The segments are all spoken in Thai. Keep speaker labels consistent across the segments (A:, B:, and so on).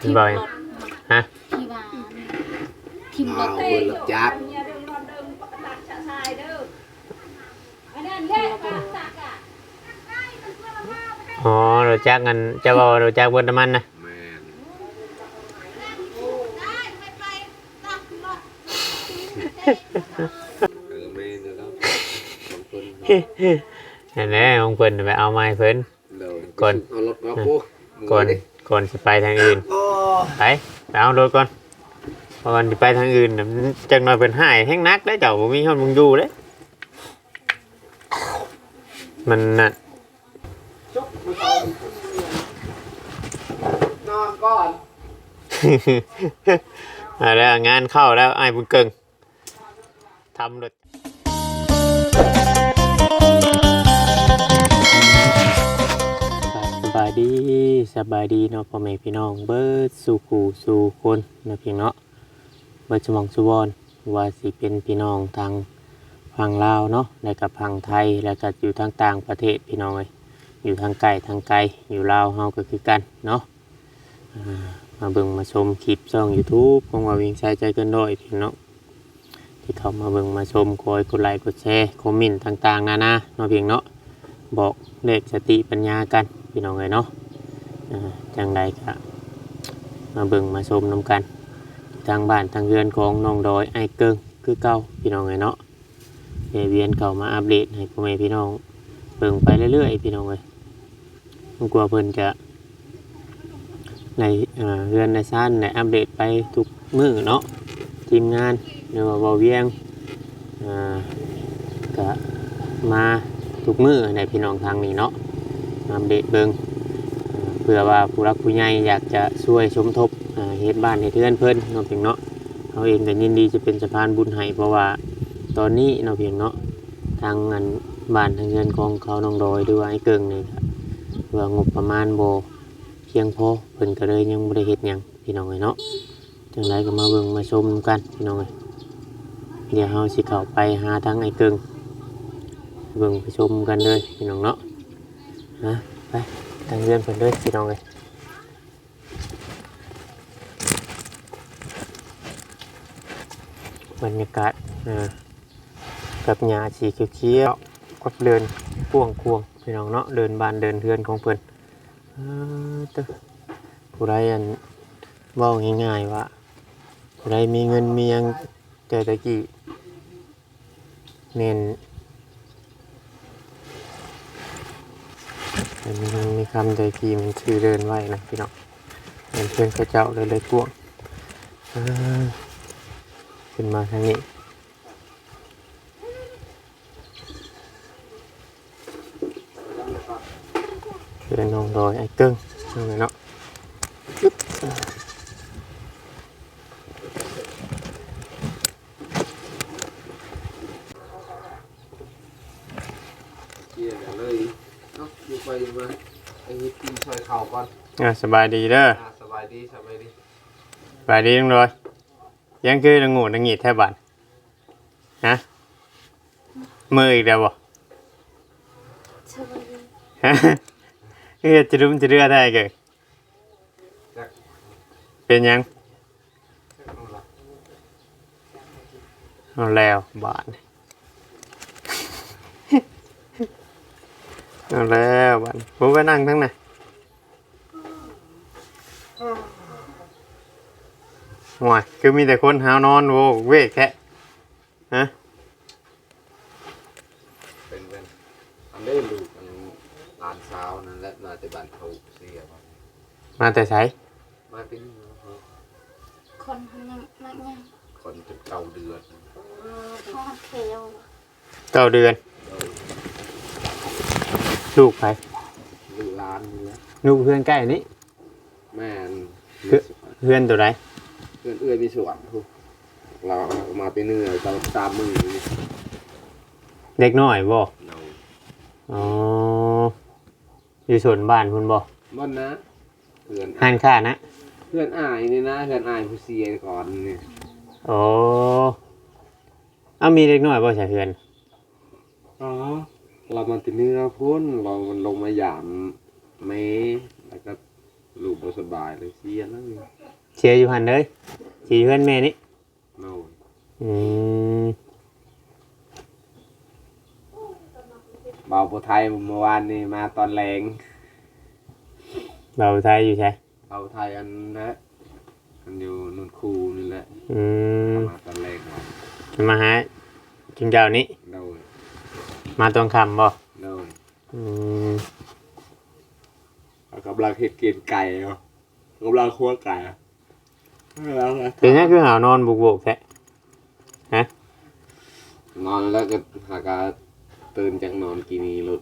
A: ทิมรถ
B: ฮะ
A: ที่ว่าทิมร
C: เอา
A: ถ
C: เพิ่นรับจัก
B: อ๋อรู้จักกันจะบอกว่ารู้จักเบิดน้ำมันนะ
C: แม่นเออแม่นแล้วสองคนเนาะ
B: นั่นแหละของเพิ่นไปเอาไม้เพิ่น
C: เดี๋ยว
B: ก่อน
C: เอารถมาปุ๊บ
B: ก่อน ก่อนสิไปทางอื่น
C: โอ้
B: ไปไปเอารถก่อนเพราะก่อนสิไปทางอื่นน่ะมันจักหน่อยเป็นหายแห้งนักได้เจ้าบ่มีคนมึงอยู่เด้มันน่ะ
C: จุ๊บมาเอานอนก่อน
B: เอาแล้วงานเข้าแล้วไอ้ายบุญเกิงทำรถ ดีสบายดีเนาะพ่อแม่พี่น้องเบิดสู่ขู่สู่คนนะพี่เนาะเบิดสมองสุวรรณว่าสิเป็นพี่น้องทางฝั่งลาวเนาะและกับฝั่งไทยแล้วก็อยู่ทางต่างประเทศพี่น้องเอ้ยอยู่ทางไกลทางไกลอยู่ลาวเฮาก็คือกันเนาะมาเบิ่งมาชมคลิปช่อง YouTube ของว่าวิ่งใช้ใจเกินร้อยพี่น้องที่เขามาเบิ่งมาชมคอยกดไลค์กดแชร์คอมเมนต์ต่างๆนานาเนาะเพียงเนาะบอกเลขสติปัญญากันพี่น้องเลยเนาะจังใดก็มาเบิ่งมาชมนำกัน ทางบ้านทางเรือนของน้องดอยไอ้เกิงคือเก่าพี่น้องเลยเนาะเวียนเก่ามาอัปเดตให้พ่อแม่พี่น้องเบิ่งไปเรื่อยๆพี่น้องเลยผมกลัวเพิ่นจะในเรือนในซ่านในอัปเดตไปทุกมือเนาะทีมงานหรือว่าเบาเวียงก็มาทุกมือในพี่น้องทางนี้เนาะ มาอัปเดตเบิงเพื่อว่าผู้รักผู้ใหญ่อยากจะช่วยสมทบเฮ็ดบ้านให้เพื่อนเพิ่อนนาะเพียงเนาะเขาเองก็ยินดีจะเป็นสะพานบุญให้เพราะว่าตอนนี้นาะเพียงเนาะทางงานบ้านทางเงินของเขาน้องดอยด้วยไอ้เกิงนี่ก็เพื่องบประมาณโบเพียงพอเพิ่นก็เลยยังบ่ได้เฮ็ดหยังพี่น้องเอ้เนาะจังไดก็มาเบิ่งมาชมกันพี่น้องเอ้เดี๋ยวเฮาสิเข้าไปหาทางไอ้เกิงเบิ่งไปชมกันเลยพี่น้องเนาะ ฮะไปทางเรือนเพิ่นเลยพี่น้องเอ้ยบรรยากาศกับหญ้าสีเขียวๆกับเดินพ่วงควงพี่น้องเนาะเดินบานเดินเรือนของเพิ่นอ่าตึผู้ใดอันว้าง่ายๆว่าผู้ใดมีเงินมียังแต่ตะกี้เน้น มีเงินมีคำใจพีมันชื่อเดินไว้นะพี่น้องเป็นเพื่อนเขาเจ้าเลยเลยกวงขึ้นมาทางนี้เพื่อนน้องดอยไอ้เกิ้งนั่นแหละเนาะ
C: เกี่ยกันเลยเนาะอยู่ไปมาไอ้นี่กินซอย เข่าก่อน
B: อ่าสบายดีเด้อ
C: อ่าสบายดีสบายดี
B: สบายดีน้องดอยยังคือละงูละงีดแทบบันฮะมืออีกแล้วบ่
A: สวัสดี
B: ฮะเฮ้ยจะรุมจะเรือได้เกิด
C: จัก
B: เป็นหยัง
C: เอาล่ะ
B: เอาแล้วบาทเอาแล้วบาทผมไปนั่งทั้งไหน ห่วยคือมีแต่คนหาวนอนโวกเวกแค่ฮะ
C: เป็นเป็นอันนี้ลูกอันหลานสาวนั่นแหละมาแต่บ้านเขาเสียบ่
B: มาแต่ไส
C: มาเป็น
A: คนทำยังนักยัง
C: คนจนเก่าเดือน
A: ทอดเขียว
B: เก้าเดือน ลูกไป
C: ลูกหลานนี่แหละ
B: ลูกเพื่อนใกล้นี้
C: แม่น
B: คือเพื่อนตัวไหน
C: เพื่อนเอื้อยมีสวนทุกเราเอามาเป็นเนื้อตามตามมือนี่
B: เด็กน้อยบ่
C: เรา
B: อ๋ออยู่ส่วนบ้านคุณบ่
C: บ่นนะเพื่อน
B: หันค่านะ
C: เพื่อนอายนี่นะเพื่อนอายผู้เสียก่อนนี่
B: โอ้เอามีเด็กน้อยบ่ใช่เพื่อน
C: อ๋อเรามาติเนื้อพุ่นเรามันลงมาหยามเมแล้วก็ลูกบ่สบายเลยเสียแล้ว
B: เชียร์อยู่หันเลยเชียร์อยู่เพื่อนแม่นี่
C: โน่น
B: อืม
C: เบาผู้ไทยเมื่อวานนี่มาตอนแรง
B: เราไทยอยู่ใช่
C: เบาไทยอันนะอันอยู่นุ่นคูนี่แหละ
B: อืม
C: มาตอนแรงมา
B: มาหาจุนเจ้านี้
C: โน่น
B: มาตอนคำบ่
C: โน่น
B: อืม
C: กำลังเห็ดกินไก่เนาะกำลังคั่วไก่อะแล้วไง
B: เป็นยังคือหาวนอนบุกบกแท้
C: นอนแล้วก็หากาตื่นจากนอนกินนี้หลุด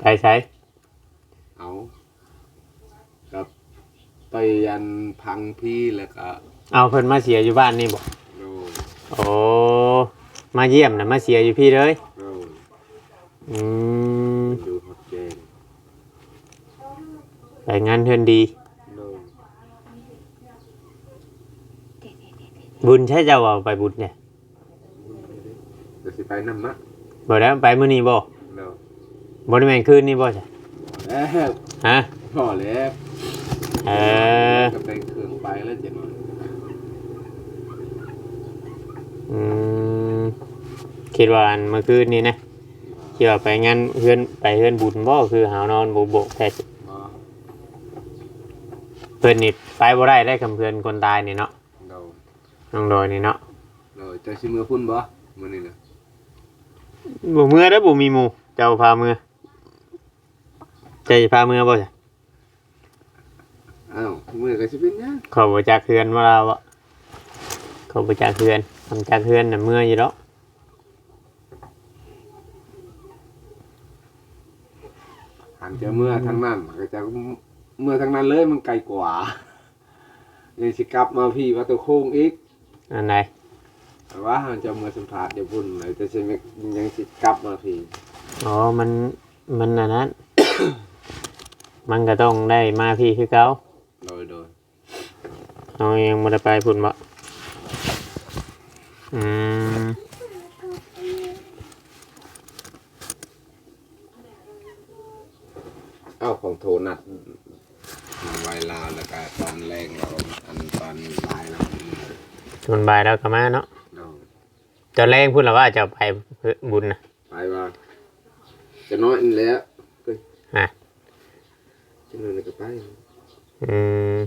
B: ไกลใช้
C: เอากับไปยันพังพี่แล้วก็
B: เอาเพิ่นมาเสียอยู่บ้านนี่บ่
C: โน่น
B: โอ้มาเยี่ยมนะมาเสียอยู่พี่เลย
C: โน่น
B: อืม
C: ดูฮอตเจน
B: ไป งานเฮือนดี
C: โน่น
B: บุญใช่เจ้าเอาไปบุญเนี่ย
C: เดี๋ยวสิไปน้ำมะ
B: บ่ได้ไปมื้อนี้บ่
C: โน่น
B: บ่ได้แม่นคืนนี้บ่จ้ะ
C: แล้ว
B: ฮะ
C: พอแล้ว
B: เออ
C: ก็ไปเครื่องไปแล้วเจ็ดวัน
B: อืมคิดว่าอันเมื่อคืนนี้นะคิดว่าไปงานเฮือนไปเฮือนบุญบ่คือหาวนอนบุกบกแท้
C: อ๋อ
B: เพิ่นนี่ไปบ่ได้ได้คำเพิ่นคนตายนี่เนาะ
C: โน่น
B: น้องดอยนี่เนาะ
C: โน่นจะชิมือพุ่นบ่มื้อนี้นะ
B: บ่เมื่อได้อบ่มีหมู่เจ้าพาเมื่อเจ้าจะพาเมื่อบ่จ้ะ
C: อ้าวมื้อก็สิเป็นหยัง
B: เขาบ่จักเฮือนว่าเราอะเขาบ่จักเฮือนทำจักเฮือนน่ะเมื่ออยู่แล้ว
C: หันจะเมื่อทางนั้นก็จะ เมื่อทางนั้นเลยมันไกลกว่ายังสิกลับมาพี่วัดตะโค้งอีก
B: อันไหน
C: แต่ว่าหันจะเมื่อสัมภาษณ์เดี๋ยวพุ่นเลยแต่สิยังสิกลับมาพี่
B: อ๋อมันมันอันนั้น มันก็ต้องได้มาพี่คือเก่า
C: โดยโดย
B: เอายังบ่ได้ไปพุ่นบ่อืม
C: เอ้าของโทนัดไว ลาวแล้วก็ตอนแรงเราอันตอนลายเรา
B: ชวนบ่ายแล้วก็มาเนาะ
C: โดย
B: ตอนแรกพูดแล้วว่าจะไปบุญนะ
C: ไปว่าจะน้อยอันแล้วก็
B: อะ
C: จะน้อยก็ไป
B: อืม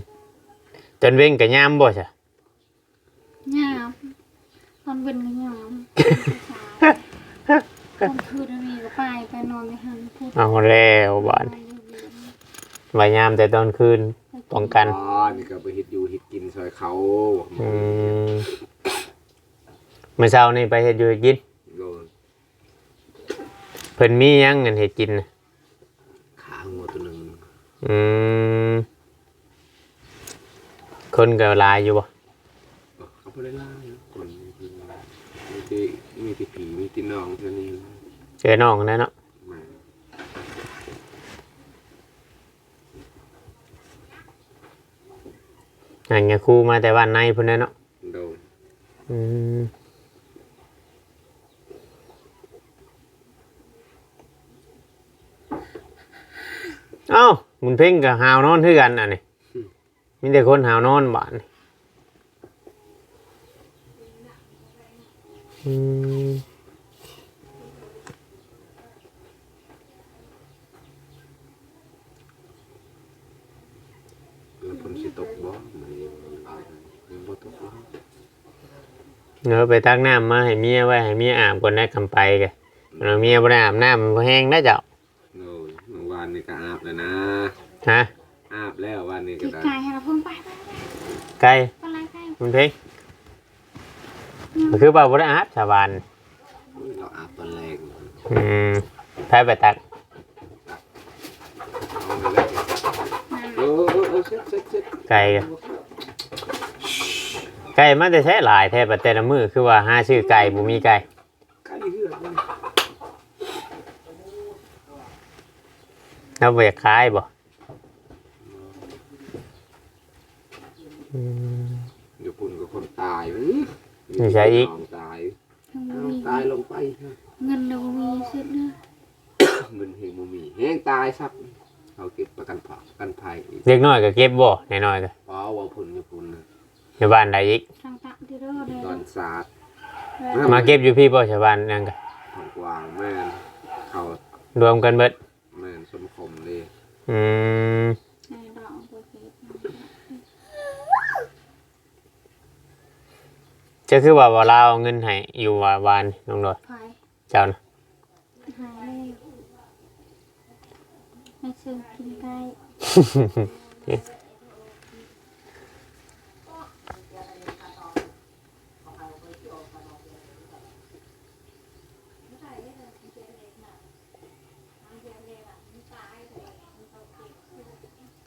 B: จนเว้งกับยามบ่ใช่
A: หยาบตอนเป็นก็หยาบตอนคืนนี้ก็ไปไปนอนไปหันพูด
B: เอาแล้วบ้าน
A: ไปอยู่เวียน
B: ไว้ยามแต่ตอนคืน ป้องกัน
C: อ๋อนี่ก็ไปเฮ็ดอยู่เฮ็ดกินซอยเขา
B: อืมเมื่อเช้านี่ไปเฮ็ดอยู่เฮ็ดกิน
C: โดย
B: เพิ่นมีหยังเงินเฮ็ดกินน่ะ
C: ขาหัวตัวหนึง
B: อืมคนก็หลายอยู่บ่
C: เขาบ่ได้ล่านะคนมีที่มีที่ผีมีที่น้องเท่านี้นะ
B: เจอน้องนั่นเนาะ
C: มา
B: อันนี้ครูมาแต่บ้านในพุ่นน่ะเนาะ
C: โดย
B: อืมเอ้ามุนเพ่งกับหาวนอนคือกันอันนี้มีแต่คนหาวนอนบ้านนี่อืม
C: แล้วฝนสิตกบ่มันยังบ่ตกบ่
B: เนื้ อไปตักน้ำมาให้เมียไว้ให้เมียอาบก่อนได้คำไปแกเราเมียบ่ได้อาบน้ำมันบ่แห้งได้เจ้า
C: โดยเมื่อวานนี่ก็อาบแล้วนะ
B: ฮะ
C: อาบแล้ววันนี้ก็
A: ที่
C: ได้
A: ไก่ให้เราเพิ่งไปไป
B: ไก่
A: ไปไล่ไก่
B: มุนเพ่งมันคือเปล่าบ่ได้อาบชาวบ้าน
C: อุ้ยเราอาบตอนแรก
B: อืมแพ้ไปตัก
C: เอาไปเลยเออเออเออเช็ดเช็ดเช็ด
B: ไก่กะ ไก่มันจะใช้หลายแทบแต่ละมือคือว่าห้าชื่อไก่บ่มีไก่
C: ไก่เหือกมัน
B: แล้วบ่อยากขายบ่อืม
C: เดี๋ยวปุ่นกับคนตายมั้ย
B: นี่ใช่อีก
C: ตาย
A: ยังบ่
C: เอา
A: มี
C: ตายลงไป
A: เงินเราบ่มีสิทธิ์นะ
C: เงินเฮงบ่มีแห้งตายซับเขาเก็บประกันผักประกันภัยอีก
B: เล็กน้อยก็เก็บบ่น้อยๆก็
C: เพราะว่าพุ่นอยู่พุ่นน่ะ
B: อยู่บ้านใดอีก
A: ทางตะที่เด้อเลย
C: ตอนศาสตร์
B: มาเก็บอยู่พี่บ่ชาวบ้านนั่นก็
C: ของกวางแม่นเขา
B: รวมกันเบิด
C: แม่นสมคมเลย
B: อืม
A: ในดอกบัวเก็บ
B: จะคือว่าบ่ลาวเอาเงินให้อยู่ว่าวานน้องดอย
A: ไผ่
B: เจ้านะ
A: หายเลยไม่ซื้อกินได้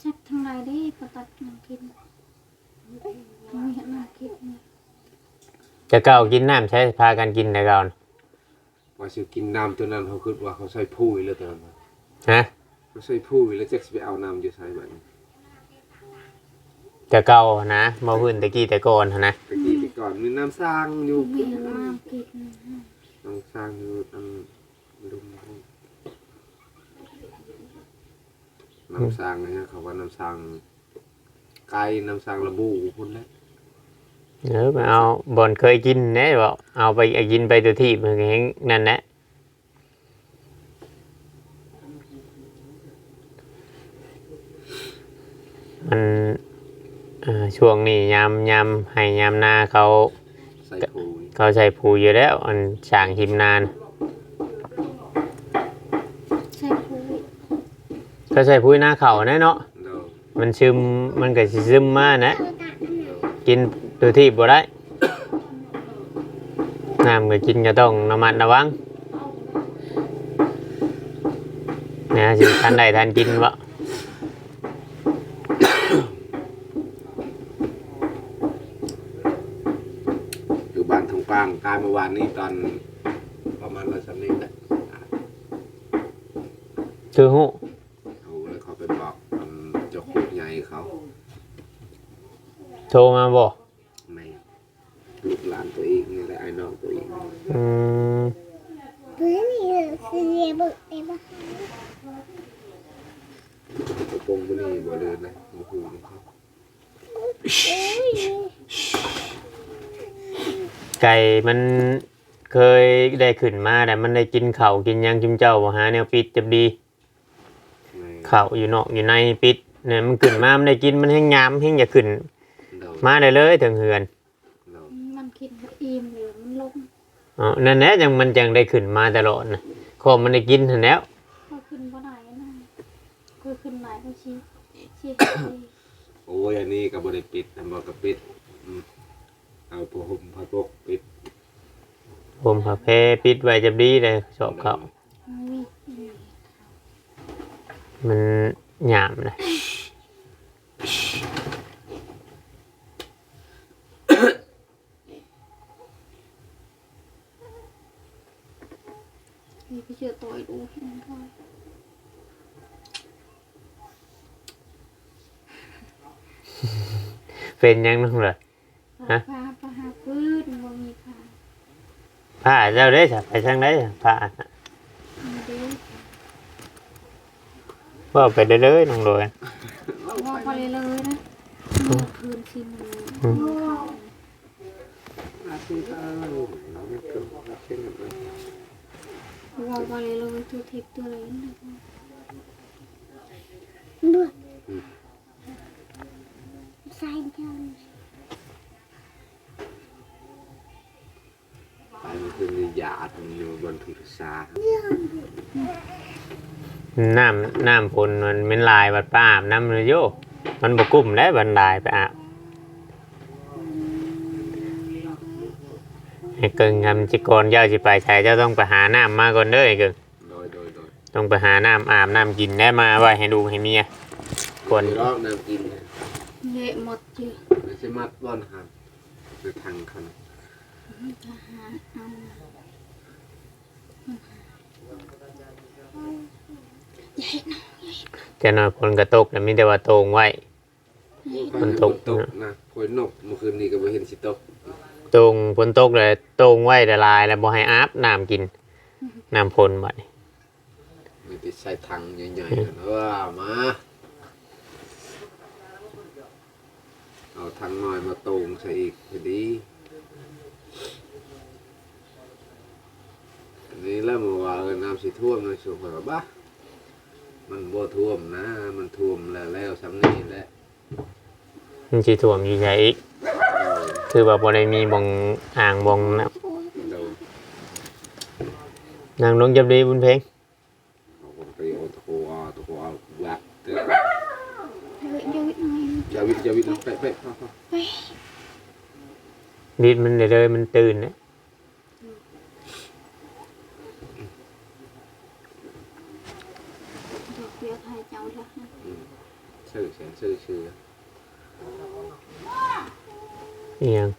A: จักทางไรได้ปตัดน้ำกินไม่เห็นน้ำกินนี่
B: จะเก่ากินน้ำใช้พากันกินแต่เก่านะ
C: ว่าสิกินน้ำตัวนั้นเขาคิดว่าเขาใส่ผู้อีแล้วตอนนั้น
B: ฮะ
C: เขาใส่ผู้อีแล้วจะสิไปเอาน้ำอยู่ใส่บัดนี้
B: จะเก่านะบ่พื้นตะกี้แต่ก่อนหั้นนะ
C: ตะกี้แต่ก่อนมีน้ำสร้างอยู่
A: ไม่เห็นน้ำกิน
C: น้ำสร้างอยู่อันลุม น้ำสร้างนะฮะเขาว่าน้ำสร้างไก่น้ำสร้างระบูพุ่นแหล้ว
B: เออไปเอาบ่อนเคยกินแน่บ่เอาไปเอากินไปตัวที่มันก็แฮงนั่นแหละมันเอ่อช่วงนี้ยามยามให้ยามนาเขา
C: ใส่ผู้
B: เขาใส่ผูอยู่แล้ว อันช่างหิมนาน
A: ใช่คุย
B: ก็ใส่ปุ๋ยหน้าเขาแน่เนาะ
C: เดา
B: มันซึมมันก็สิซึมมานะ
C: เดา
B: กินตัวที่บ่ได้น้ำก็กินก็ต้องระมัดระวังเนี่ยสิทันใดทันกินบ่
C: อยู่บ้านทองปางกายเมื่อวานนี้ตอนประมาณร้อยสามนิดแหละ
B: คือฮู้
C: โท
B: รมาบ่
C: ไม่ลูกหลานตัวเองนี่แหละไอ้น้องตัวเอง
B: อืม
C: กระโปรงบุนี่บ่เดินเลยโอ้โหนี่ครับ
B: ไก่มันเคยได้ขึ้นมาแต่มันได้กินข้าวกินหยังจุมเจ้าบ่หาแนวปิดจะดี
C: ไม่
B: ข้าวอยู่นอกอยู่ในปิดเนี่ยมันขึ้นมามันได้กินมันแห้งยามแห้งอย่าขึ้น
C: เดา
B: มาได้เลยถึงเฮือน
C: เดา
A: มันกินอิ่มหรือมันลง
B: อ๋อนั่นแหละจังมันจังได้ขึ้นมาตลอดนะขอมันได้กินหั้นแหล้ว
A: ก็ขึ้นบ่ได้นะก็ขึ้นไหนก็ชี้ชี้
C: โอ้ยอันนี้กับบริปิดทำบอกกับปิดอืมเอาผ้าห่มผ้าปกปิด
B: ผมผักเพปิดไว้จะดีเลยชอบเขา
A: มี
B: มันหยามเลย
A: มีไปเจอตัวดูเห็นก็
B: เป็นหยังน้องเลย
A: พาพาพาหาพื้นบ่มีพา
B: ผ้าเจ้าได้สัไปทางไหนผ้าน่ะ
A: มีเด้
B: ว่าไปได้เลยน้องเลย
A: ว่าไปเลยนะมือพื้นสิมือมือเขา
C: อาทิตย์ละน้องไม่เกินอาทิตย์ละ
A: ว่าไปเลยตัวเทิพตัวอะไรนะ
C: ไปมันคือมียาตรงอยู่บนทุรศา
B: น้ำน้ำพลมันเป็นลายบัดป้าบน้ำเลยโยมันบกุ้มได้บันลายไปอาบไอ้เกิงทำจิกรเจ้าสิไปใช้เจ้าต้องไปหาน้ำมาก่อนเด้อไอ้เกิง
C: โดยโดยโดย
B: ต้องไปหาน้ำอาบน้ำกินได้มาไว้ให้ดูให้เมียก่อน
C: รอบน้ำกินเนี่ย
A: เละหมดจืด
C: ไม่ใช่มัดบ้อนหันในทางคัน
A: ทหารเอา
B: จะนอนพลกระตกแต่มีแต่ว่าโตงไว้ มันตก
C: ตกนะคอยนกเมื่อคืนนี้ก็ไปเห็นสิตก
B: โตงฝนตกเลยโตงไว้แต่ลาย แล้วบ่ให้อาบน้ำกินน้ำพลบัดนี้
C: มมีแต่ใส่ถังใหญ่ๆเออมาเอาถังน้อยมาตรงใส่อีกพอดีอันนี้แล้วเมื่อวานเออน้ำสิท่วมเลยสุขภาพบ้ามันบ่ท่วมนะ มันท่วมแล้วแล้วสำนีแหละ
B: มันสิถ่วมอยู่ใหญ่อีก คือว่าบ่ได้มีบ่งอ่างบ่งน้
C: เดี๋ยวำ
B: นางลงจับดีบุญเพลง
C: เอาคนไปเอาตะโกเอาตะโกเอาวัดเถอะ
A: เฮ้ยเดี๋ยวอีกหน่อย
C: อย่าวิทอย่าวิทนะไปไปพ่อพ่อ
B: ดิดมันเด้อมันตื่นนะ
A: เดี๋ยวเปียกให้เจ้าละนะ
C: ชื่อเสียงชื่อชื่อ
B: อีหยัง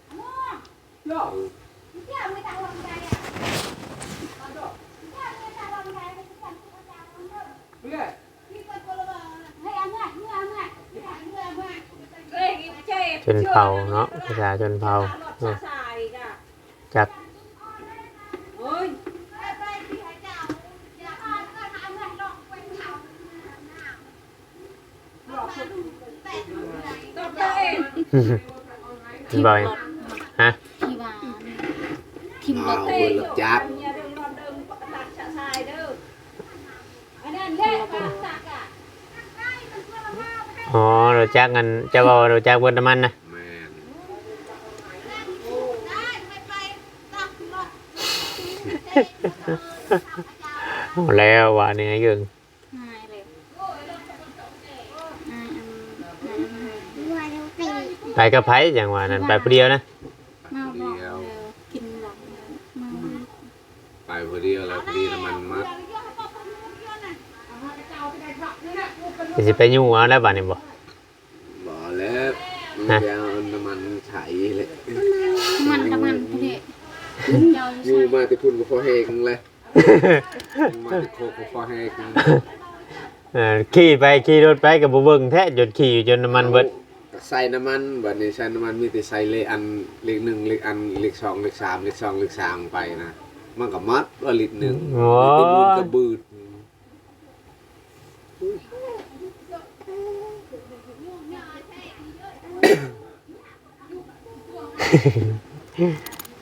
B: ชนเผ่าเนาะภาษาชนเผ่าเนาะจัก
A: ทิม
B: บ่อย
A: รถ
B: ฮะ
A: ที่ว่าทิมร
C: เอา
A: ถ
C: คนละจับ
B: อ๋อเราจักกันจะบอกเราจักเบิดน้ำมันนะ
C: แมน
B: เอาแล้วว่านี่ไงเกิง ไปกับไผอย่างว่านั้นไปผู้เดียวนะ
A: มาบอกเลยกินหลังเลยมา
C: ไปพอดีแล้วพอดีน้ำมันมัด
B: สิไปยุ่งเอาแล้วบัดนี้บ่
C: บ่แล้วมันจะเอาน้ำมันไถเลย
A: มันน้ำมันพอดีเจ้า
C: อยู่
A: ใส่
C: มาแต่พุ่นก็พอแหงเลยมาแต่โคกก็พอแหง
B: เออขี่ไปขี่รถไปกับบ่เบิ่งแท้จนขี่อยู่จนน้ำมันเบิด
C: ใส่น้ำมันบัดนี้ใส่น้ำมันมีแต่ใส่เลขอันเลขหนึ่งเลขอันเลขสองเลขสามเลขสองเลขสามไปนะมันก็มัดว่าลิตรหนึ่ง
B: โอ้
C: มันกระบืด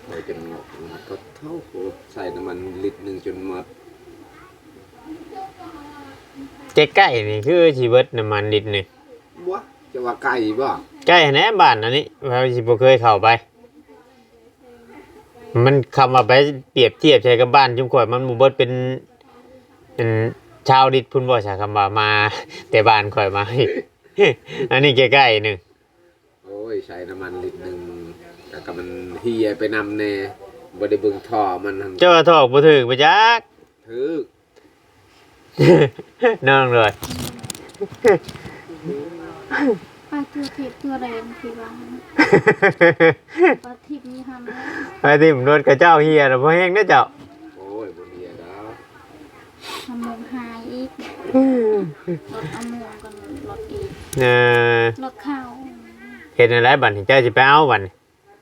C: ไปจนหมดมันก็เท่าโคตรใส่น้ำมันลิตรหนึ่งจนหมด
B: ใกล้ๆนี่คือสิเบิดน้ำมันลิตรหนึง
C: วะ จะว่าไก่บ่
B: ใกล้แน่บ้านอันนี้เราสิบ่เคยเข้าไป มันคำว่าไปเปรียบเทียบใช้กับบ้านจุมข่อยมันบ่เบิดเป็นเป็นชาวดิดพุ่นบ่ใช่คำว่ามา แต่บ้านข่อยมา อันนี้ใกล้ๆหนึง
C: โอ้ยใส่น้ำมันลิตรหนึ่งแต่ก็มันเฮียไปนำแน่บ่ได้เบิ่งท่อมันหั่น
B: เจ้าว่าทอกบ่ถึกไปจัก
C: ถือ
B: น้องเลย
A: ไปตัวเทปตัวเรนที่ว่าปลาทิพย์นี่ทำได้
B: ไปที่ผมโดนกระเจ้าเฮียแล้วพ่อแห้งได้อเจ้า
C: โอ้ยบ่เฮียดาว
A: ทำมงหายอีกรถเอามงกันรถอีก
B: เออ
A: รถเข้า
B: เห็นอะไรบัดนี้เจ้าสิไปเอาบัดนี้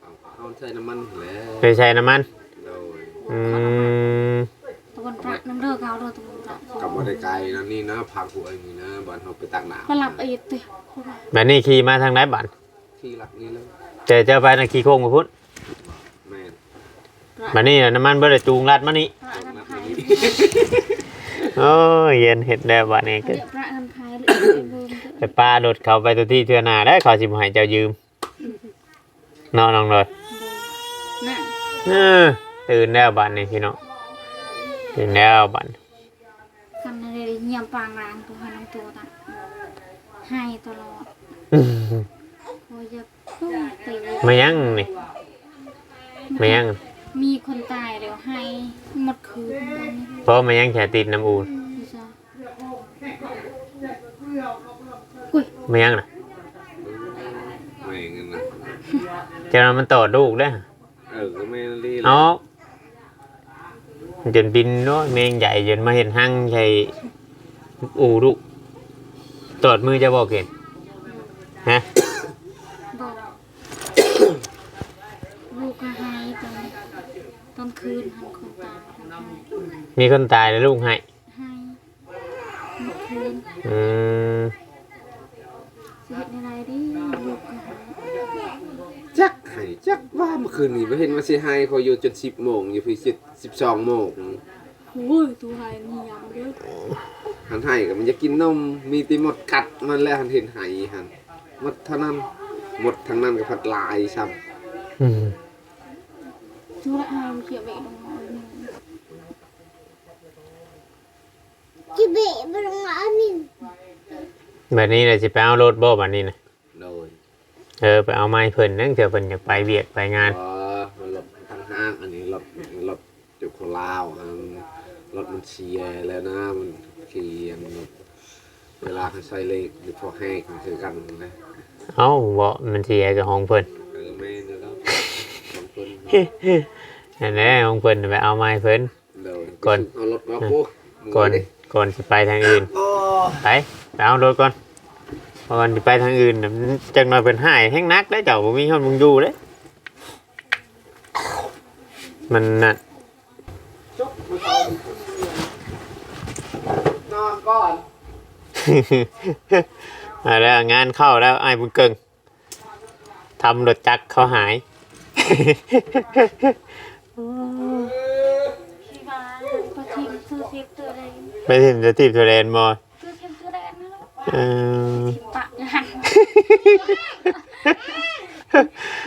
C: เอาเอาใส่น้ำมันแล้ว
B: ไปใช้น้ำมัน
C: โดย
B: อืม
A: ตะวันตรักน้ำเด้อเขาเด้อตะวันตรั ก
C: กับบ่ได้ไกลนะนี่นะผักหัวนี่นะบ้านเฮาไปตักน้ำ
A: ก็หลับอีกติ
B: บัดนี้ขี่มาทางไหนบัด
C: ที่หลักนี่แล้ว
B: เจอเจ้าไปนะขี่โค้งมาพุ่น
C: แม่น
B: บัดนี้น้ำมันเบิดจูงลัดมานี่
A: พระกันไทย
B: โอ้ยเย็นเห็ดแล้วบัดนี้ก็
A: เดี๋ยวพระกันไทยหรือเบิ่ง
B: ไปป้ารถเขาไปตัวที่เทื่อหน้าได้วเขาสิบ่ให้เจ้ายืมเนอนน้องเลย
A: น่ะ
B: เออตื่นแล้วบัดนี้พี่น้องตื่นแล้วบัด
A: กัน เลยเงียบปางรางตัวให้น้องตัวตักให้ตลอดโอ้ยจะพุ่งตี
B: มายังนี่มายัง
A: มีคนตายแล้วให้หมดคืนอันนี้
B: เพราะมายังแค่ติดน้ำอูน
A: พี่จ้าอุ้ย
B: มายังน่ะ
C: ไม่เงินนะ
B: เจ้ามันต่อลูกได้อ
C: เออก็ไม่รีบ
B: เอาจนบินเนาะเมงใหญ่จนมาเห็นหั่งใช่ อูดุตอดมือจะบอกเห็นฮะ
A: บอกลูกก็ให้ตอนตอนคืนหันคนตายให้
B: มีคนตายแล้วลูกให้
A: ให้
B: อืม
A: สิเฮ็ดในไรดิลูกก็หา
C: จักให้จักว่าเมื่อคืนนี้บ่เห็นว่าสิให้เขาอยู่จน10โมงอยู่พี่10 12โมง
A: โอ้ยตัวหายนี่ยำเด้อ
C: หันให้ก็มันจะกินนมมีแติหมดกัดมันแล้วหันเห็นให้หันหมดเท่านั้นหมดทั้งนั้นก็พัดลายซ้ำ
B: อืม
A: ตัวละหายมันเขียวไปลงมาเลยนี่
D: Chị bị bằng ngã mình
B: แบบนี้เลยสิไปเอารถบ่บัดนี้นะ
C: โดย
B: เออไปเอาไม้เพิ่นนั่งเถอะเพิ่นอยากไปเวียกไปงาน
C: เออมันรถทางห้างอันนี้รถรถจุกโคลาวอันรถมันเชียร์แล้วนะมัน ขี่มันเวลาเขาใส่เลขหรือพอแห้งมันคือกันนะ
B: เอ้าบ่มันเสียกับของเพิ่น
C: เออแม่นี่แล้วสองคน
B: อันนี้ของเพิ่นไปเอาไม้เพิ่น
C: เดี๋ยว
B: ก่อน
C: เอารถมาปุ๊บ
B: ก่อนก่อนสิไปทางอื่น
C: โอ้
B: ไปไปเอารถก่อนก่อนสิไปทางอื่นน่ะมันจักหน่อยเพิ่นหายแห้งนักได้เจ้าบ่มีคนมึงอยู่เด้มันน่ะ
C: จุ๊บมาเอา นอนก่อน
B: เอาแล้วงานเข้าแล้วไอ้ายบุญเกิงทำรถจักรเขาหาย
A: พี่บ้านก็ทิ้งซื้อเซฟตัวอะไร
B: ไปถึงจะตีบทุเรนมอ
A: ซื้อเซฟตัวอะไรนั่นแหละ
B: เออ
A: ทิ้งปะงาน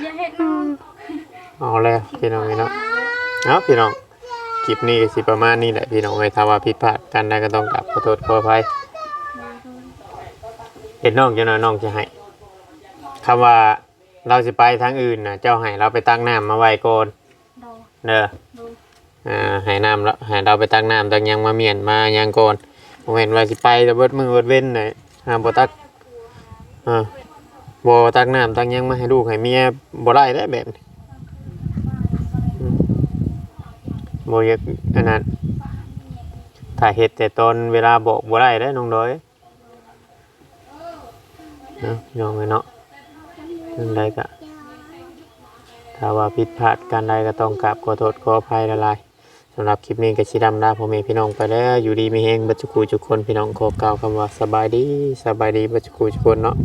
A: อย่าเฮ็ดนอน
B: เอาเลยพี่น้องพี่น้องเอาพี่น้องค ลิปนี้ก็สิประมาณนี้แหละพี่น้องไอ้ถ้าว่าผิดพลาดกันได้ก็ต้องกลับขอโทษขออภัยเห็นน้องจะน้อยน้องจะให้คำว่าเราสิไปทางอื่นนะเจ้าให้เราไปตั้งน้ำมาไว้ก่อน
A: โดน
B: เด้อ
A: โดน
B: อ่าให้น้ำแล้วให้เราไปตักน้ำตักหยังมาเมียนมาหยังก่อนผมเห็นว่าสิไปแต่เบิดมือเบิดเว้นหน่อยห้ามบ่ตักอ่าบ่ตักน้ำตักหยังมาให้ลูกให้เมียบ่ได้ได้แบบนี้อืม บ่อยกอันนั้นถ้าเฮ็ดแต่ตอนเวลาบอกบ่ได้ได้น้องดอยเนาะพี่น้องเอ้ยเนาะนั่นใดก็ถ้าว่าผิดพลาดการใดก็ต้องกราบขอโทษขออภัยละลายสำหรับคลิปนี้ก็ชิดำลาพ่อแม่พี่น้องไปแล้ว อยู่ดีมีแหงบัจจุกูจุกคนพี่น้องขอกล่าวคำว่าสบายดีสบายดีบัจจุกูจุกคนเนาะ